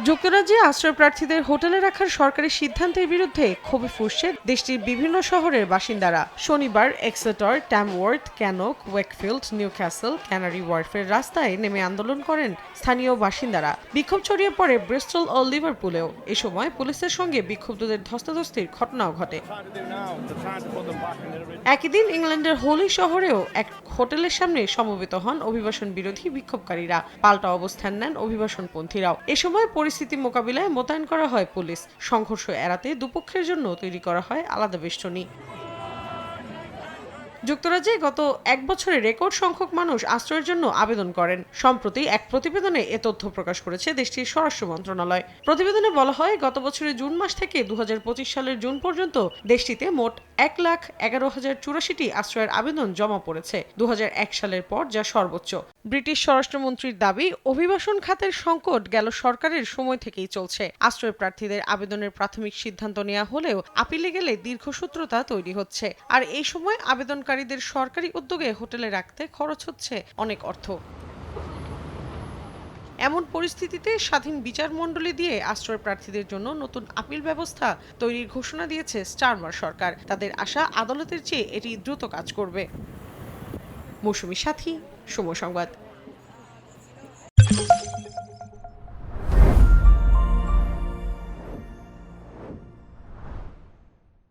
যুক্তরাজ্যে আশ্রয় প্রার্থীদের হোটেলে রাখার সরকারি সিদ্ধান্তের বিরুদ্ধে ক্ষোভে ফুসছে দেশটির বিভিন্ন শহরের বাসিন্দারা। শনিবার Exeter, Tamworth, Cannock, Wakefield, Newcastle, Canary ওয়ার্ফের রাস্তায় নেমে আন্দোলন করেন স্থানীয় বাসিন্দারা। বিক্ষোভ ছড়িয়ে পড়ে ব্রিস্টল ও লিভারপুলেও। এ সময় পুলিশের সঙ্গে বিক্ষুব্ধদের ধস্তাধস্তির ঘটনাও ঘটে। একই দিন ইংল্যান্ডের হোলি শহরেও এক হোটেলের সামনে সমবেত হন অভিবাসন বিরোধী বিক্ষোভকারীরা। পাল্টা অবস্থান নেন অভিবাসনপন্থীরাও। এ সময় পরিস্থিতি মোকাবিলায় মোতায়েন করা হয় পুলিশ। সংঘর্ষ এড়াতে দুপক্ষের জন্য তৈরি করা হয় আলাদা বেষ্টনী। যুক্তরাজ্যে গত এক বছরে রেকর্ড সংখ্যক মানুষ আশ্রয়ের জন্য আবেদন করেন। সম্প্রতি এক প্রতিবেদনে এ তথ্য প্রকাশ করেছে দেশটির স্বরাষ্ট্র মন্ত্রণালয়। প্রতিবেদনে বলা হয়, গত বছরের জুন মাস থেকে দু হাজার পঁচিশ সালের জুন পর্যন্ত দেশটিতে মোট এক লাখ এগারো হাজার চুরাশিটি আশ্রয়ের আবেদন জমা পড়েছে দুহাজার এক সালের পর, যা সর্বোচ্চ। ব্রিটিশ স্বরাষ্ট্রমন্ত্রীর দাবি, অভিবাসন খাতের সংকট গেল সরকারের সময় থেকেই চলছে। আশ্রয় প্রার্থীদের আবেদনের প্রাথমিক সিদ্ধান্ত নেওয়া হলেও আপিলে গেলে দীর্ঘসূত্রতা তৈরি হচ্ছে। আর এই সময় আবেদনকারীদের সরকারি উদ্যোগে হোটেলে রাখতে খরচ হচ্ছে অনেক অর্থ। এমন পরিস্থিতিতে স্বাধীন বিচার মণ্ডলী দিয়ে আশ্রয় প্রার্থীদের জন্য নতুন আপিল ব্যবস্থা তৈরির ঘোষণা দিয়েছে স্টারমার সরকার। তাদের আশা আদালতের চেয়ে এটি দ্রুত কাজ করবে। মৌসুমী সাথী সময় সংবাদ।